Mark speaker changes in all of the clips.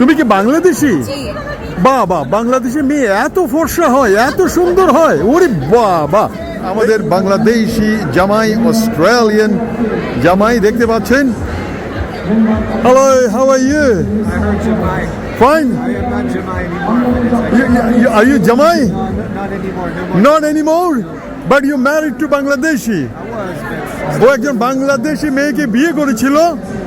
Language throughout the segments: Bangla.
Speaker 1: তুমি কি বাংলাদেশি? বাহ বাহ বাংলাদেশি মেয়ে এত ফর্সা হয় এত সুন্দর হয়। ওরে বাহ বাহ আমাদের বাংলাদেশি জামাই অস্ট্রেলিয়ান জামাই দেখতে পাচ্ছেন।
Speaker 2: Hello how are you. Fine.
Speaker 1: Are you জামাই.
Speaker 2: Not anymore
Speaker 1: but you
Speaker 2: married to Bangladeshi
Speaker 1: ও একজন বাংলাদেশি মেয়েকে বিয়ে করেছিল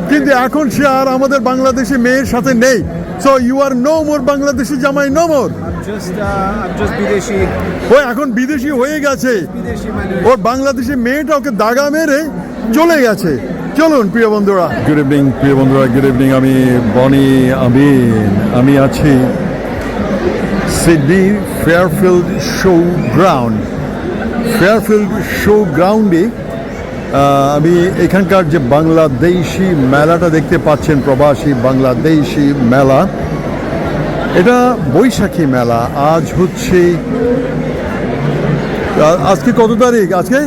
Speaker 1: কিন্তু এখন সে আর আমাদের বাংলাদেশি মেয়ের সাথে নেই। So you are no more Bangladeshi জামাই no more
Speaker 2: I'm just, uh, I'm just Bideshi.
Speaker 1: ও এখন বিদেশি হয়ে গেছে।
Speaker 2: Bideshi Manu.
Speaker 1: ওর বাংলাদেশি মেয়েটা ওকে দাগা মেরে চলে গেছে। চলুন প্রিয় বন্ধুরা। গুড ইভিনিং প্রিয় বন্ধুরা গুড ইভিনিং আমি বনি আমিন। আমি আছি Sydney Fairfield show ground Fairfield show গ্রাউন্ডে আমি এখানকার যে বাংলাদেশি মেলাটা দেখতে পাচ্ছেন প্রবাসী বাংলাদেশি মেলা এটা বৈশাখী মেলা। আজ হচ্ছে আজকে কত তারিখ? আজকে?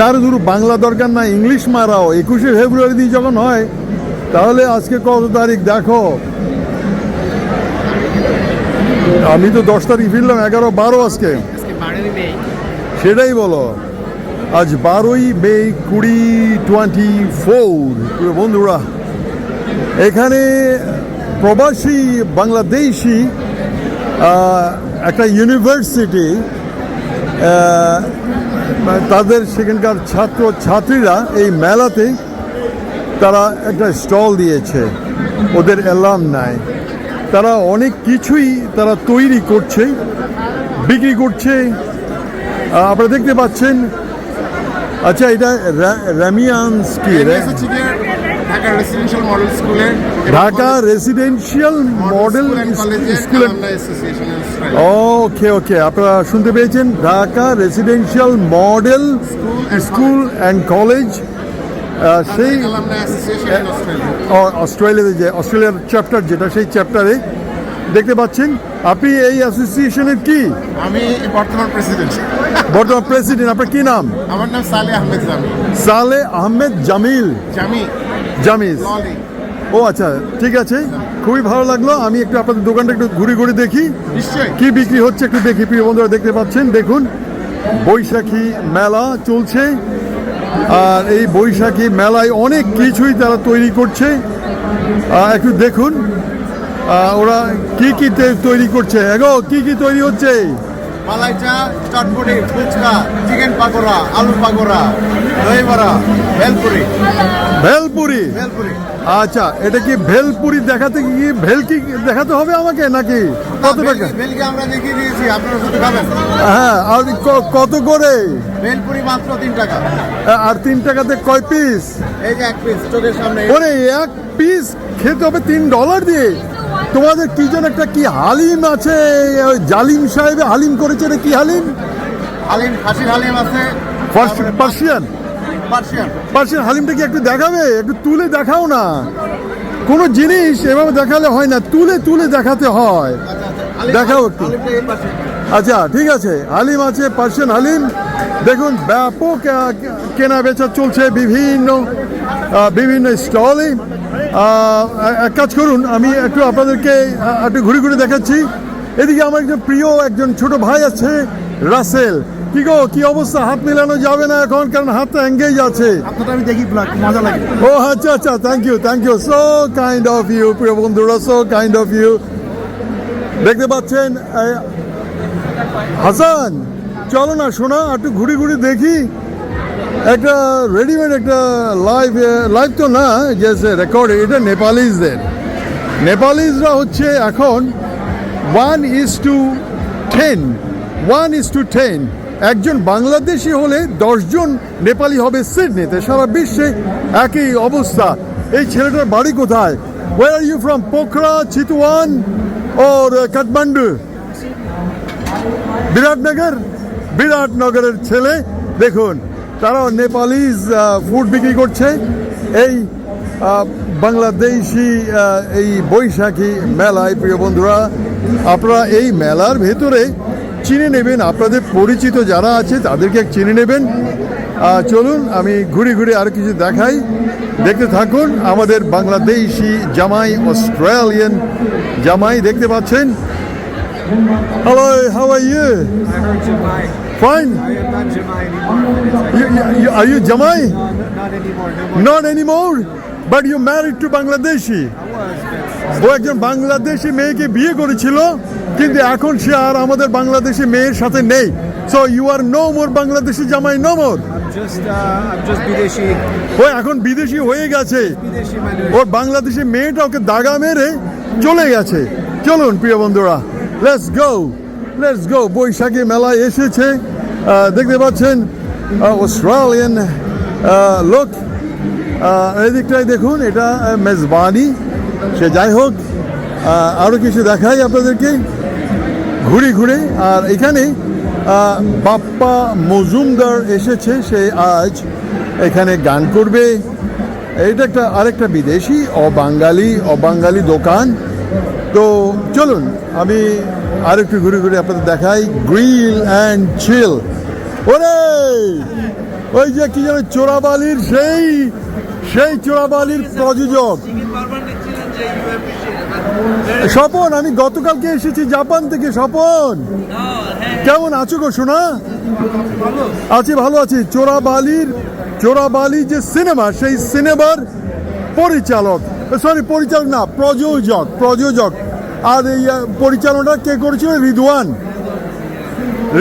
Speaker 1: না রে ধরু বাংলা দরকার না ইংলিশ মারাও। একুশে ফেব্রুয়ারি দিয়ে যখন হয় তাহলে আজকে কত তারিখ? দেখো। আমি তো দশ তারিখ ফিরলাম এগারো বারো আজকে। সেটাই বলো। আজ বারোই মে কুড়ি টোয়েন্টি ফোর বন্ধুরা, এখানে প্রবাসী বাংলাদেশি একটা ইউনিভার্সিটি তাদের সেখানকার ছাত্র ছাত্রীরা এই মেলাতে তারা একটা স্টল দিয়েছে। ওদের অ্যালাম নাই। তারা অনেক কিছুই তারা তৈরি করছে, বিক্রি করছে। আপনারা দেখতে পাচ্ছেন আচ্ছা এটা রামিয়ান্স কি
Speaker 3: ঢাকা রেসিডেন্সিয়াল মডেল স্কুলের
Speaker 1: ঢাকা রেসিডেন্সিয়াল মডেল স্কুলের ওকে ওকে আপনারা শুনতে পেয়েছেন Dhaka residential model school and college সেই অস্ট্রেলিয়াতে যে অস্ট্রেলিয়ার চ্যাপ্টার যেটা সেই চ্যাপ্টারে দেখতে পাচ্ছেন আপনি এই অ্যাসোসিয়েশনের কি?
Speaker 3: আমি বর্তমান প্রেসিডেন্ট
Speaker 1: বর্তমান প্রেসিডেন্ট আপনার কি নাম?
Speaker 3: আমার নাম সালে আহমেদ জামি
Speaker 1: সালে আহমেদ জামিল।
Speaker 3: জামি
Speaker 1: জামিজ ও আচ্ছা ঠিক আছে। খুবই ভালো লাগল। আমি একটু আপনাদের দোকানটা একটু ঘুরে ঘুরে দেখি। কি বিক্রি হচ্ছে একটু দেখি প্রিয় বন্ধুরা দেখতে পাচ্ছেন। দেখুন বৈশাখী মেলা চলছে। আর এই বৈশাখী মেলায় অনেক কিছুই তারা তৈরি করছে। একটু দেখুন। ওরা কি কি তৈরি করছে? এগো কি কি তৈরি হচ্ছে?
Speaker 3: মালাই চা চটপটি ফুচকা চিকেন পাকোড়া আলু পাকোড়া দই বড়া ভেলপুরি।
Speaker 1: ভেলপুরি?
Speaker 3: ভেলপুরি।
Speaker 1: আচ্ছা এটা কি ভেলপুরি দেখাতে কি ভেল কি দেখাতে হবে আমাকে নাকি? কত টাকা?
Speaker 3: ভেলকে আমরা দেখিয়ে দিয়েছি আপনারা শুধু খাবেন।
Speaker 1: হ্যাঁ আর কত করে?
Speaker 3: ভেলপুরি মাত্র তিন টাকা।
Speaker 1: আর তিন টাকাতে কয় পিস
Speaker 3: এই যে এক পিস চোখের সামনে।
Speaker 1: ওরে এক পিস খেতে হবে তিন ডলার দিয়ে। তোমাদের কি যেন একটা কি হালিম আছে? ওই জালিম সাহেব হালিম করেছে রে কি হালিম?
Speaker 3: হালিম খাসির হালিম আছে।
Speaker 1: পার্সি- পার্সিয়ান?
Speaker 3: পার্সিয়ান।
Speaker 1: পার্সিয়ান হালিমটা কি একটু দেখাবে? একটু তুলে দেখাও না। কোনো জিনিস এভাবে দেখালে হয় না তুলে তুলে দেখাতে হয়। দেখাও একটু।
Speaker 3: হালিমটা এই পাশে
Speaker 1: আচ্ছা ঠিক আছে। হালিম আছে পার্সিয়ান হালিম। দেখুন ব্যাপক কেনা বেচা চলছে বিভিন্ন বিভিন্ন স্টলে। এক কাজ করুন আমি একটু আপনাদেরকে একটু ঘুরে ঘুরে দেখাচ্ছি। এদিকে আমার একজন প্রিয় একজন ছোট ভাই আছে রাসেল। কি গো কি অবস্থা? হাত মেলানো যাবে না এখন কারণ হাতটা এঙ্গেজ আছে
Speaker 2: আমি দেখি মজা লাগে।
Speaker 1: ও আচ্ছা আচ্ছা thank you thank you so kind of you প্রিয় বন্ধুরা সো কাইন্ড অফ ইউ দেখতে পাচ্ছেন হাসান। চলো না শোনা একটু ঘুরে ঘুরে দেখি। একটা রেডিমেড একটা লাইভ লাইভ তো না যে রেকর্ড এটা নেপালিজদের নেপালিজরা হচ্ছে এখন one is to ten one is to ten একজন বাংলাদেশি হলে দশজন নেপালি হবে সিডনিতে, সারা বিশ্বে একই অবস্থা। এই ছেলেটার বাড়ি কোথায়? Where are you from Pokhara Chitwan or Kathmandu? Biratnagar? বিরাটনগরের ছেলে। দেখুন তারা নেপালিজ ফুড বিক্রি করছে। এই বাংলাদেশি এই বৈশাখী মেলায়, প্রিয় বন্ধুরা, আপনারা এই মেলার ভেতরে চিনে নেবেন। আপনাদের পরিচিত যারা আছে, তাদেরকে চিনে নেবেন। চলুন, আমি ঘুরে ঘুরে আর কিছু দেখাই। দেখতে থাকুন, আমাদের বাংলাদেশি জামাই, অস্ট্রেলিয়ান জামাই দেখতে পাচ্ছেন। Hello how you
Speaker 2: I Jamai. am not Jamai anymore.
Speaker 1: Are you জামাই
Speaker 2: No, not anymore. No more.
Speaker 1: Not anymore but you married to Bangladeshi
Speaker 2: I was, but
Speaker 1: ও একজন বাংলাদেশি মেয়েকে বিয়ে করেছিল কিন্তু এখন সে আর আমাদের বাংলাদেশি মেয়ের সাথে নেই so you are no more Bangladeshi জামাই no more
Speaker 2: I'm just, I'm just Bideshi.
Speaker 1: ও এখন বিদেশি হয়ে গেছে. ওর বাংলাদেশি মেয়েটা ওকে দাগা মেরে চলে গেছে চলুন প্রিয় বন্ধুরা লেটস গো লেটস গো বৈশাখী মেলায় এসেছে। দেখতে পাচ্ছেন অস্ট্রেলিয়ান লোক। আহ, এই দিকটায় দেখুন এটা মেজবানি। সে যাই হোক আরও কিছু দেখাই আপনাদেরকে। ঘুরে ঘুরে আর এখানে বাপ্পা মজুমদার এসেছে সে আজ এখানে গান করবে। এটা একটা আরেকটা বিদেশি অবাঙালি অবাঙালি দোকান। তো চলুন, আমি আরেকটু ঘুরে ঘুরে আপনাদের দেখাই গ্রিল অ্যান্ড চিল। ওরে! ওই যে কি যেন চোরাবালির সেই সেই চোরাবালির প্রযোজক। স্বপন, আমি গতকালকে এসেছি জাপান থেকে, স্বপন। কেমন আছো গো শোনা আছি, ভালো আছি। চোরাবালির, চোরাবালি যে সিনেমা, সেই সিনেমার পরিচালক। সরি পরিচালক না প্রযোজক প্রযোজক। আর এই আহ, পরিচালনা কে করেছিল? রিদওয়ান।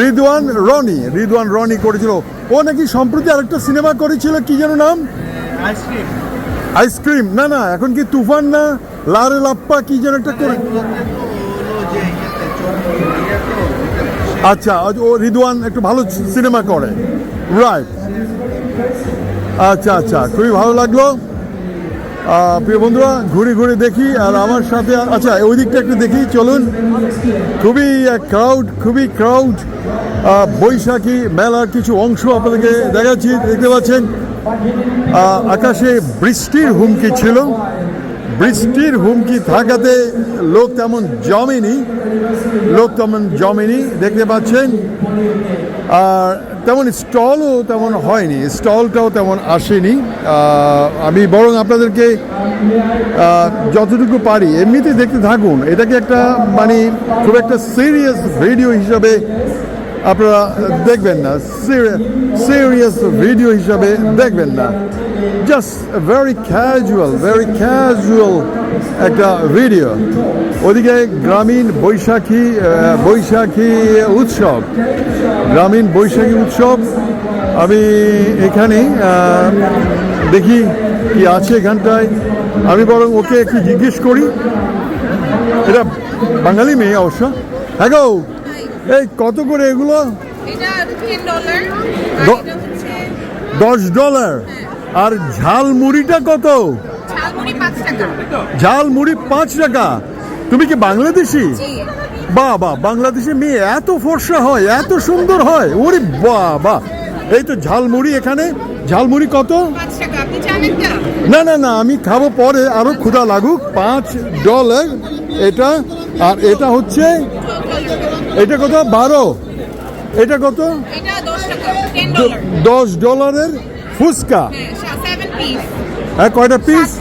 Speaker 1: রিদওয়ান রনি রিদওয়ান রনি করেছিল। ও নাকি সম্প্রতি আরেকটা সিনেমা করেছিল কি যেন নাম? আইসক্রিম। না না এখন কি তুফান না লারে লাপ্পা কি যেন একটা করে আচ্ছা ও রিদওয়ান একটু ভালো সিনেমা করে। রাইট আচ্ছা আচ্ছা খুবই ভালো লাগল। প্রিয় বন্ধুরা, ঘুরে ঘুরে দেখি আর আমার সাথে আচ্ছা ওই দিকটা একটু দেখি, চলুন। খুবই ক্রাউড খুবই ক্রাউড বৈশাখী মেলার কিছু অংশ আপনাদেরকে দেখাচ্ছি, দেখতে পাচ্ছেন। আকাশে বৃষ্টির হুমকি ছিল। বৃষ্টির হুমকি থাকাতে লোক তেমন জমেনি, লোক তেমন জমেনি, দেখতে পাচ্ছেন। আর তেমন স্টলও তেমন হয়নি, স্টলটাও তেমন আসেনি। আমি বরং আপনাদেরকে যতটুকু পারি এমনিতে দেখতে থাকুন। এটাকে একটা মানে খুব একটা সিরিয়াস ভিডিও হিসাবে আপনারা দেখবেন না সিরিয়াস ভিডিও হিসাবে দেখবেন না। Just very casual very casual একটা ভিডিও ওদিকে গ্রামীণ বৈশাখী বৈশাখী উৎসব। গ্রামীণ বৈশাখী উৎসব, আমি এখানে দেখি কি আছে এখানটায়। আমি বরং ওকে একটু জিজ্ঞেস করি। এটা বাঙালি মেয়ে অবশ্য। হ্যাঁ গো! এই কত করে এগুলো? দশ ডলার আর ঝালমুড়িটা কত?
Speaker 4: ঝালমুড়ি পাঁচ টাকা।
Speaker 1: পাঁচ টাকা। তুমি কি বাংলাদেশি? বাহ বাংলাদেশি মেয়ে এত ফর্সা হয় এত সুন্দর হয়। ওরে বাহ এই তো ঝালমুড়ি এখানে। ঝালমুড়ি কত? না না না আমি খাব পরে আরও ক্ষুধা লাগুক। পাঁচ ডলার এটা। আর এটা হচ্ছে এটা কত? বারো। এটা কত?
Speaker 4: দশ
Speaker 1: দ- দশ ডলারের ফুচকা।
Speaker 4: হ্যাঁ
Speaker 1: হ্যাঁ কয়টা পিস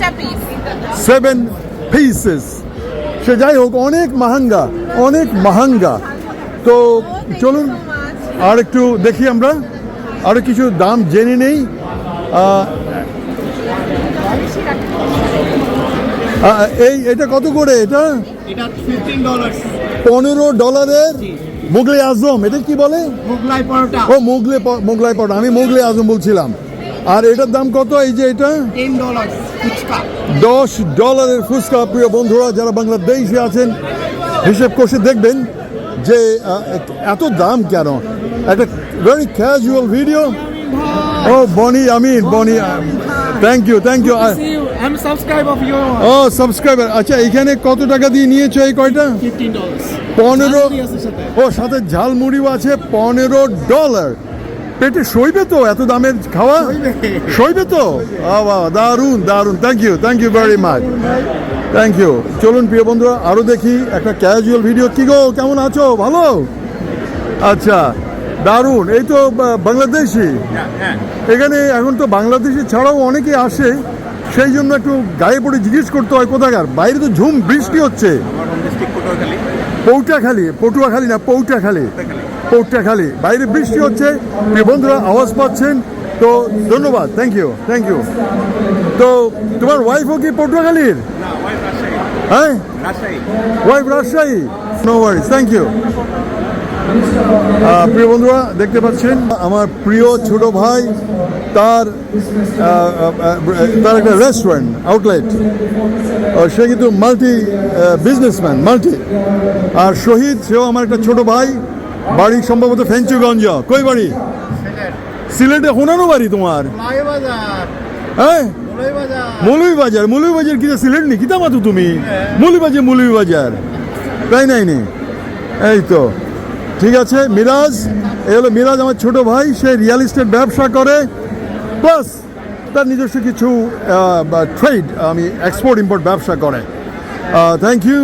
Speaker 1: সেভেন পিসেস সে যাই হোক অনেক মাহাঙ্গা অনেক মাহাঙ্গা। তো চলুন আর একটু দেখি আমরা। আরও কিছু দাম জেনে নেই। এই এটা কত করে এটা?
Speaker 2: এটা ফিফটিন ডলার
Speaker 1: পনেরো ডলারের মুগলে আজম এটা কি বলে?
Speaker 2: মোগলাই পরোটা।
Speaker 1: ও মুগলে প- মোগলাই পড়া আমি মুগলে আজম বলছিলাম। আর এটার দাম কত? এই যে এটা? দশ ডলারের ফুচকা প্রিয় বন্ধুরা যারা বাংলাদেশে আছেন হিসেব কষে দেখবেন যে এত দাম কেন? একটা very casual video O Boni Amin Boni thank you thank you
Speaker 2: I'm subscribe of your
Speaker 1: ও সাবস্ক্রাইবার আচ্ছা এখানে কত টাকা দিয়ে নিয়েছো এই কয়টা?
Speaker 2: ফিফটিন ডলার
Speaker 1: পনেরো
Speaker 2: আছে সাথে।
Speaker 1: ও সাথে ঝালমুড়িও আছে পনেরো ডলার পেটে সইবে তো এত দামের খাওয়া? সইবে তো? বাবা দারুণ দারুণ thank you thank you very much thank you চলুন প্রিয় বন্ধুরা আরও দেখি একটা ক্যাজুয়াল ভিডিও কি গো কেমন আছো? ভালো? আচ্ছা দারুণ এই তো বা- বাংলাদেশি। এখানে এখন তো বাংলাদেশি ছাড়াও অনেকে আসে। সেই জন্য একটু গায়ে পড়ে জিজ্ঞেস করতে হয় কোথাকার। বাইরে তো ঝুম বৃষ্টি হচ্ছে। পৌটাখালি পটুয়াখালী। না পৌটাখালী। পৌটাখালী। বাইরে বৃষ্টি হচ্ছে বন্ধুরা আওয়াজ পাচ্ছেন। তো ধন্যবাদ থ্যাংক ইউ থ্যাংক ইউ তো তোমার ওয়াইফও কি পটুয়াখালীর? হ্যাঁ? Wife Rajshahi? No worries thank you প্রিয় বন্ধুরা দেখতে পাচ্ছেন আমার প্রিয় ছোট ভাই তার তার একটা রেস্টুরেন্ট আউটলেট সে কিন্তু মাল্টি বিজনেসম্যান মাল্টি আর শহীদ সেও আমার একটা ছোট ভাই বাড়ি সম্ভবত ফেঞ্চুগঞ্জ। কই বাড়ি? সিলেটে হোনানো বাড়ি তোমার? হ্যাঁ? মৌলভী বাজার মৌলভী বাজার কিটা সিলেট নি? কিতা মাতু তুমি? মৌলভী বাজার মৌলভী বাজার তাই নাই নি? এই তো। ঠিক আছে মিরাজ এ হলো মিরাজ আমার ছোট ভাই সে রিয়েল এস্টেট ব্যবসা করে। প্লাস তার নিজস্ব কিছু ট্রেড আমি এক্সপোর্ট ইম্পোর্ট ব্যবসা করে। Thank you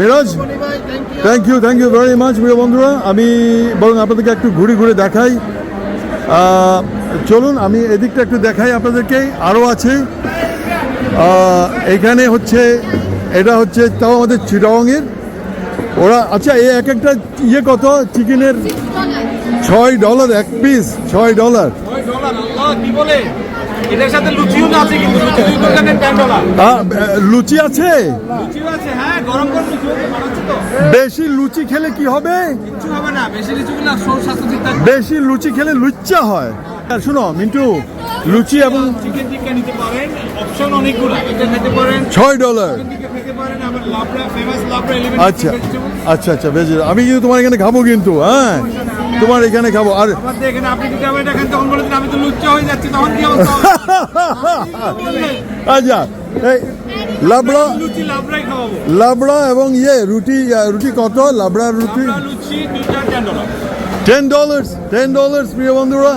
Speaker 1: Miraj thank you thank you very much প্রিয় বন্ধুরা। আমি বরং আপনাদেরকে একটু ঘুরে ঘুরে দেখাই। চলুন আমি এদিকটা একটু দেখাই আপনাদেরকে। আরও আছে। এখানে হচ্ছে এটা হচ্ছে তাও আমাদের চিরঙের ওরা আচ্ছা এই এক একটা ইয়ে কত? চিকেনের ছয় ডলার এক পিস ছয় ডলার
Speaker 2: লুচি
Speaker 1: আছে?
Speaker 2: হ্যাঁ
Speaker 1: বেশি লুচি খেলে কি হবে?
Speaker 2: বেশি লিচু
Speaker 1: খেলে লুচ্চা হয়। শুনো মিন্টু লুচি এবং ছয় ডলার
Speaker 2: এলিভেন
Speaker 1: আচ্ছা আচ্ছা আচ্ছা বেশ আমি কিন্তু তোমার এখানে খাব কিন্তু হ্যাঁ। তোমার এখানে খাব আর
Speaker 2: আবার দেখেন আপনি যদি আবার এটা তখন বলে আমি তো লুচ্চা হয়ে যাচ্ছি তখন কি অবস্থা?
Speaker 1: আচ্ছা এই লাবড়া
Speaker 2: লুচি লাবড়াই খাওয়াবো।
Speaker 1: লাবড়া এবং ইয়ে রুটি রুটি কত? লাবড়া রুটি?
Speaker 2: লুচি দুইটা ten dollar
Speaker 1: ten dollars ten dollars প্রিয় বন্ধুরা।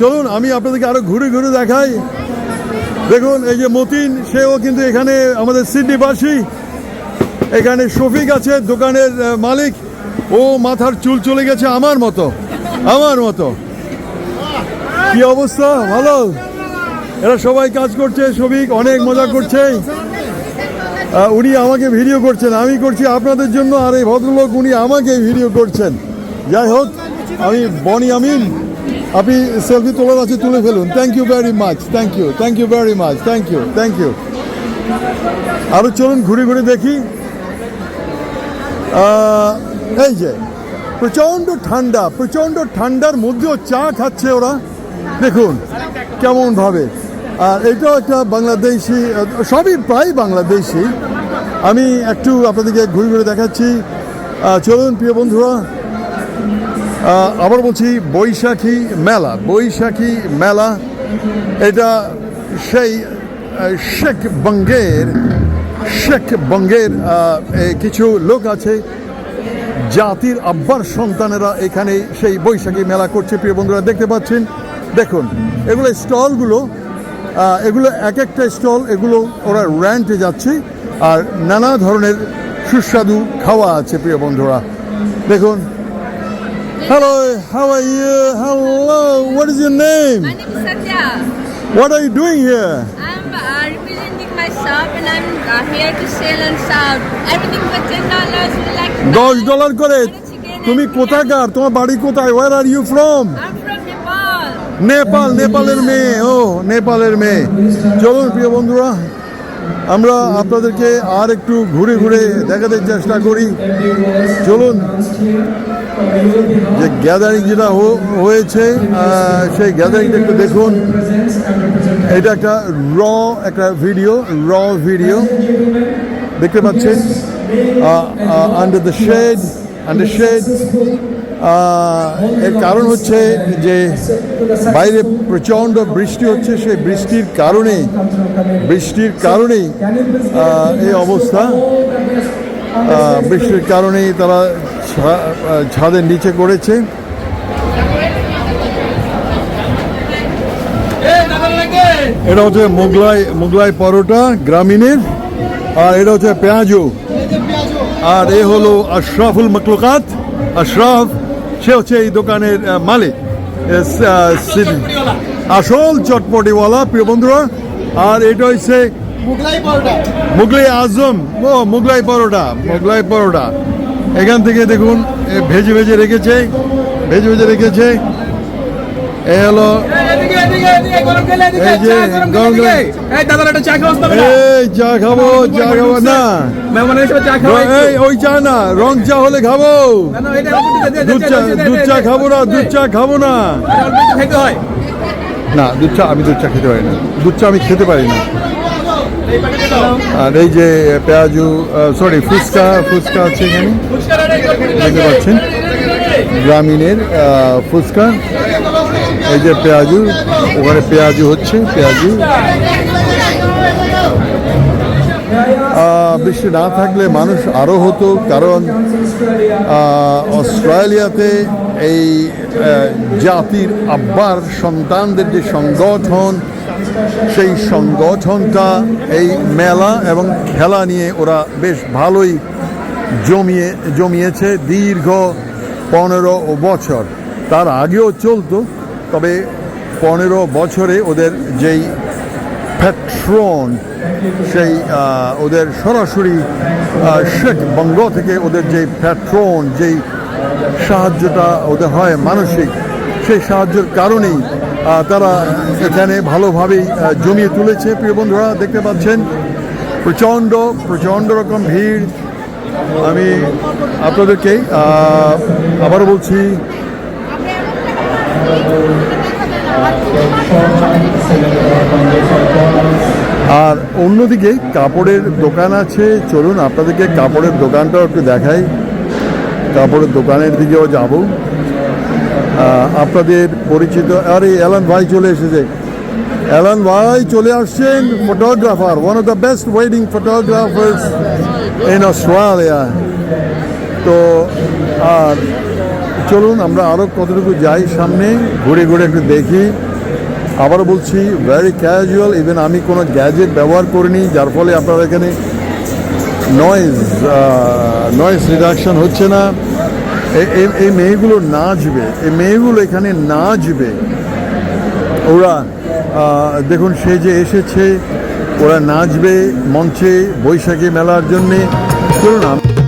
Speaker 1: চলুন আমি আপনাদেরকে আরও ঘুরে ঘুরে দেখাই। দেখুন এই যে মতিন সেও কিন্তু এখানে আমাদের সিডনিবাসী। এখানে শফিক আছে দোকানের মালিক। ও মাথার চুল চলে গেছে আমার মতো আমার মতো। কি অবস্থা? ভালো? এরা সবাই কাজ করছে, শফিক অনেক মজা করছে। উনি আমাকে ভিডিও করছেন, আমি করছি আপনাদের জন্য, আর এই ভদ্রলোক উনি আমাকে ভিডিও করছেন। যাই হোক, আমি বনি আমিন, আপনি সেলফি তোলার আছে, তুলে ফেলুন। Thank you very much thank you thank you very much thank you thank you আরও চলুন, ঘুরে ঘুরে দেখি। এই যে, প্রচণ্ড ঠান্ডা, প্রচণ্ড ঠান্ডার মধ্যেও চা খাচ্ছে ওরা। দেখুন, কেমন ভাবে। আর এটাও একটা বাংলাদেশি, সবই প্রায় বাংলাদেশি। আমি একটু আপনাদেরকে ঘুরে ঘুরে দেখাচ্ছি। চলুন প্রিয় বন্ধুরা। আবার বলছি, বৈশাখী মেলা বৈশাখী মেলা। এটা সেই শেখ বঙ্গের শেখ বঙ্গের কিছু লোক আছে। জাতির আব্বার সন্তানেরা এখানে সেই বৈশাখী মেলা করছে। প্রিয় বন্ধুরা দেখতে পাচ্ছেন? দেখুন এগুলো স্টলগুলো এগুলো এক একটা স্টল এগুলো ওরা র্যান্টে যাচ্ছে আর নানা ধরনের সুস্বাদু খাওয়া আছে প্রিয় বন্ধুরা। দেখুন। Hello how are you hello what is
Speaker 5: your name.
Speaker 1: What are you doing here
Speaker 5: I'm and I'm uh, here to sell and serve everything for ten dollars. We like
Speaker 1: দশ ডলার করে। তুমি কোথাকার? তোমার বাড়ি কোথায়? Where are
Speaker 5: you from. Nepal
Speaker 1: নেপালের মেয়ে। ও নেপালের মেয়ে। চলুন প্রিয় বন্ধুরা আমরা আপনাদেরকে আর একটু ঘুরে ঘুরে দেখাতে চেষ্টা করি। চলুন যে গ্যাদারিং যেটা হয়েছে সেই গ্যাদারিংটা একটু দেখুন। এটা একটা র একটা ভিডিও র ভিডিও দেখতে পাচ্ছেন? Under the shade under shade এর কারণ হচ্ছে যে বাইরে প্রচণ্ড বৃষ্টি হচ্ছে, সেই বৃষ্টির কারণে, বৃষ্টির কারণেই এই অবস্থা। বৃষ্টির কারণেই তারা ছাদের নিচে করেছে। এটা হচ্ছে মোগলাই মোগলাই পরোটা গ্রামীণের আর এটা হচ্ছে পেঁয়াজু। আর এ হলো আশরাফুল মকলুকাত আশরাফ সে হচ্ছে এই দোকানের মালিক। আসল চটপটিওয়ালা প্রিয় বন্ধুরা। আর এটা হচ্ছে
Speaker 3: মুগলাই
Speaker 1: আজম। ও মুগলাই পরোটা মুগলাই পরোটা। এখান থেকে দেখুন এ ভেজে ভেজে রেখেছে ভেজে ভেজে রেখেছে। এ হলো
Speaker 2: চা
Speaker 1: খাব চা খাব না। ওই চা না রং চা হলে খাব। দুধ চা দুধ চা খাব না দুধ চা। খাব না। না দুধ চা আমি দুধ চা খেতে পারি না। দুধ চা আমি খেতে পারি না। আর এই যে পেঁয়াজু সরি ফুচকা ফুচকা আছে এখানে। দেখতে পাচ্ছেন? গ্রামীণের ফুচকা। এই যে পেঁয়াজু, ওখানে পেঁয়াজু হচ্ছে, পেঁয়াজু। বৃষ্টি না থাকলে মানুষ আরও হতো, কারণ অস্ট্রেলিয়াতে এই জাতির আব্বার সন্তানদের যে সংগঠন, সেই সংগঠনটা এই মেলা এবং খেলা নিয়ে ওরা বেশ ভালোই জমিয়ে, জমিয়েছে দীর্ঘ পনেরো বছর। তার আগেও চলতো তবে পনেরো বছরে ওদের যেই প্যাট্রন সেই ওদের সরাসরি শেখ বঙ্গ থেকে ওদের যেই প্যাট্রন যেই সাহায্যটা ওদের হয় মানসিক, সেই সাহায্যের কারণেই তারা এখানে ভালোভাবেই জমিয়ে তুলেছে। প্রিয় বন্ধুরা, দেখতে পাচ্ছেন, প্রচণ্ড প্রচণ্ড রকম ভিড়। আমি আপনাদেরকে আবারও বলছি আর অন্যদিকে কাপড়ের দোকান আছে। চলুন আপনাদেরকে কাপড়ের দোকানটাও একটু দেখাই। কাপড়ের দোকানের দিকেও যাব। আপনাদের পরিচিত আরে, অ্যালান ভাই চলে এসেছে। অ্যালান ভাই চলে আসছেন photographer one of the best wedding photographers in Australia তো, আর চলুন, আমরা আরও কতটুকু যাই সামনে, ঘুরে ঘুরে একটু দেখি। আবারও বলছি ভেরি ক্যাজুয়াল ইভেন আমি কোনো গ্যাজেট ব্যবহার করিনি, যার ফলে আপনারা এখানে নয়েজ নয়েজ রিডাকশন হচ্ছে না। এই মেয়েগুলো নাচবে, এই মেয়েগুলো এখানে নাচবে। ওরা দেখুন, সে যে এসেছে, ওরা নাচবে মঞ্চে বৈশাখী মেলার জন্যে। চলুন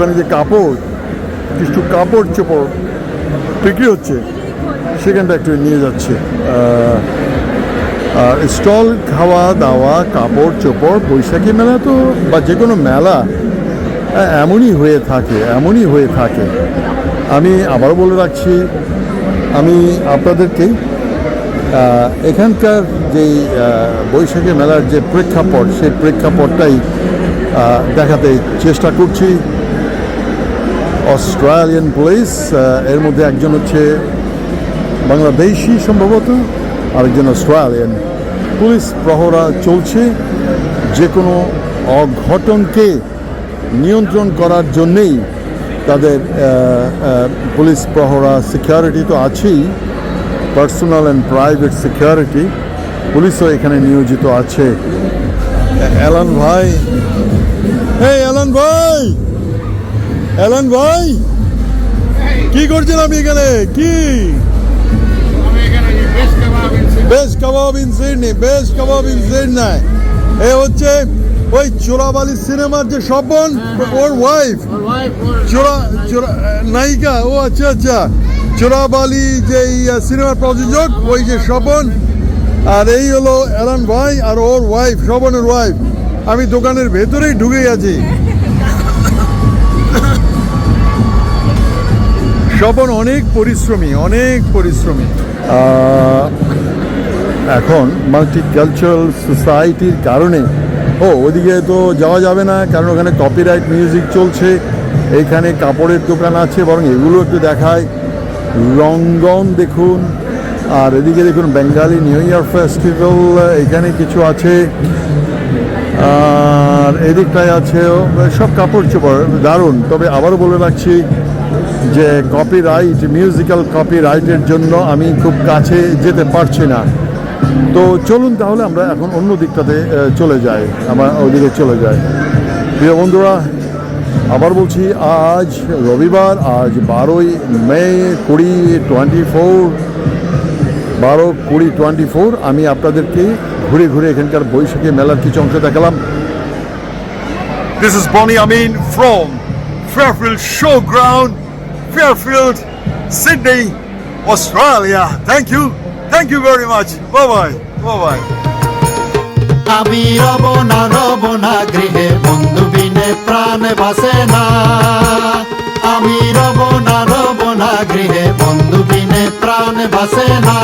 Speaker 1: ওখানে যে কাপড়, কিছু কাপড় চোপড় বিক্রি হচ্ছে, সেখানটা একটু নিয়ে যাচ্ছে। আর স্টল, খাওয়া দাওয়া, কাপড় চোপড়, বৈশাখী মেলা তো বা যে কোনো মেলা এমনই হয়ে থাকে, এমনই হয়ে থাকে। আমি আবারও বলে রাখছি, আমি আপনাদেরকে এখানকার যেই বৈশাখী মেলার যে প্রেক্ষাপট, সেই প্রেক্ষাপটটাই দেখাতে চেষ্টা করছি। অস্ট্রেলিয়ান পুলিশ এর মধ্যে একজন হচ্ছে বাংলাদেশি সম্ভবত, আরেকজন অস্ট্রেলিয়ান পুলিশ প্রহরা চলছে। যে কোনো অঘটনকে নিয়ন্ত্রণ করার জন্যেই তাদের পুলিশ প্রহরা সিকিউরিটি তো আছেই পার্সোনাল অ্যান্ড প্রাইভেট সিকিউরিটি পুলিশও এখানে নিয়োজিত আছে। অ্যালান ভাই। এই অ্যালান ভাই! অ্যালান ভাই কি করছেন আপনি এখানে? কি?
Speaker 2: বেশ কাবাব
Speaker 1: বেশ কাবাব ইন সিডনি বেশ কাবাব ইন সিডনি এ হচ্ছে ওই চোরাবালি সিনেমার যে স্বপন ওর ওয়াইফ চোরা চোরা নায়িকা ও আচ্ছা আচ্ছা। চোরাবালি যে সিনেমার প্রযোজক ওই যে স্বপন। আর এই হলো অ্যালান ভাই আর ওর ওয়াইফ স্বপনের ওয়াইফ আমি দোকানের ভেতরেই ঢুকে গেছি। স্বপন অনেক পরিশ্রমী অনেক পরিশ্রমী। এখন মাল্টিকালচারাল সোসাইটির কারণে, ও, ওদিকে তো যাওয়া যাবে না, কারণ ওখানে কপিরাইট মিউজিক চলছে, এখানে কাপড়ের দোকান আছে, বরং এগুলো একটু দেখায়। রঙ্গন দেখুন, আর এদিকে দেখুন বেঙ্গালি নিউ ইয়ার ফেস্টিভ্যাল এখানে কিছু আছে। আর এদিকটায় আছে, সব কাপড় চোপড়, দারুণ। তবে আবারও বলে রাখছি যে কপিরাইট মিউজিক্যাল কপিরাইটের জন্য আমি খুব কাছে যেতে পারছি না। তো চলুন তাহলে আমরা এখন অন্য দিকটাতে চলে যাই। আমরা ওদিকে চলে যাই। প্রিয় বন্ধুরা আবার বলছি আজ রবিবার আজ বারোই মে কুড়ি টোয়েন্টি ফোর বারো কুড়ি টোয়েন্টি ফোর আমি আপনাদেরকে ঘুরে ঘুরে এখানকার বৈশাখী মেলার কিছু অংশ দেখালাম। This is Bonnie Amin from Fairfield Showground, Fairfield, Sydney, Australia. Thank you. Thank you very much. Bye bye. Bye bye.
Speaker 3: আমি রব না রব না গৃহে বন্ধু বিনে প্রাণ বাসে না আমি রব না রব না গৃহে বন্ধু বিনে প্রাণ বাসে না